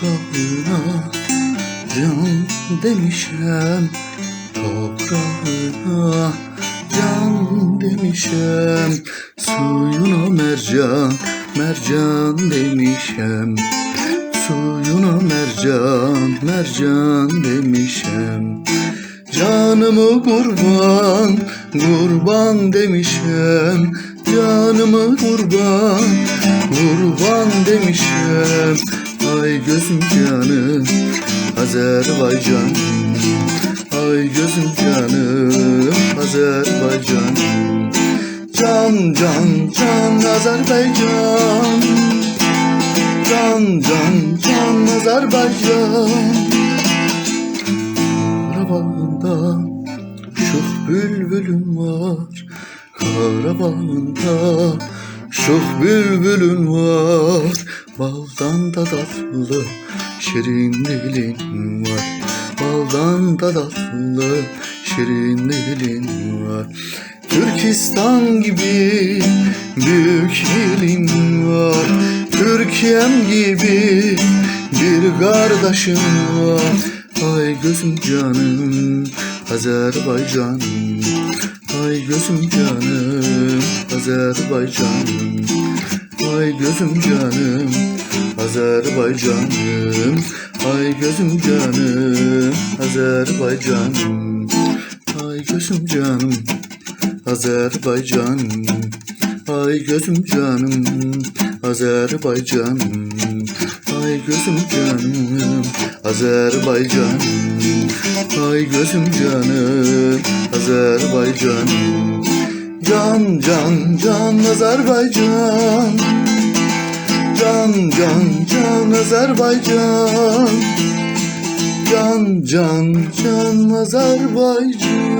Toprağına can demişem Toprağına can demişem Suyuna mercan, mercan demişem Suyuna mercan, mercan demişem Canımı kurban, kurban demişem Canımı kurban, kurban demişem Ay gözüm canım, Azerbaycan. Ay gözüm canım, Azerbaycan. Can can can Azerbaycan. Can can can Azerbaycan. Karabağında şuh bülbülüm var. Karabağında şuh bülbülüm var. Baldan da tatlı şirin dilin var. Baldan da tatlı şirin dilin var. Türkistan gibi büyük ilin var. Türkiye'm gibi bir kardeşim var. Ay gözüm canım Azerbaycan. Ay gözüm canım Azerbaycan Ay gözüm canım Azerbaycanım. Ay gözüm canım Azerbaycanım. Ay gözüm canım Azerbaycanım. Ay gözüm canım Azerbaycanım. Ay gözüm canım Azerbaycanım. Ay gözüm canım Azerbaycanım Can can can Azerbaycan. Can can can Azerbaycan. Can can can Azerbaycan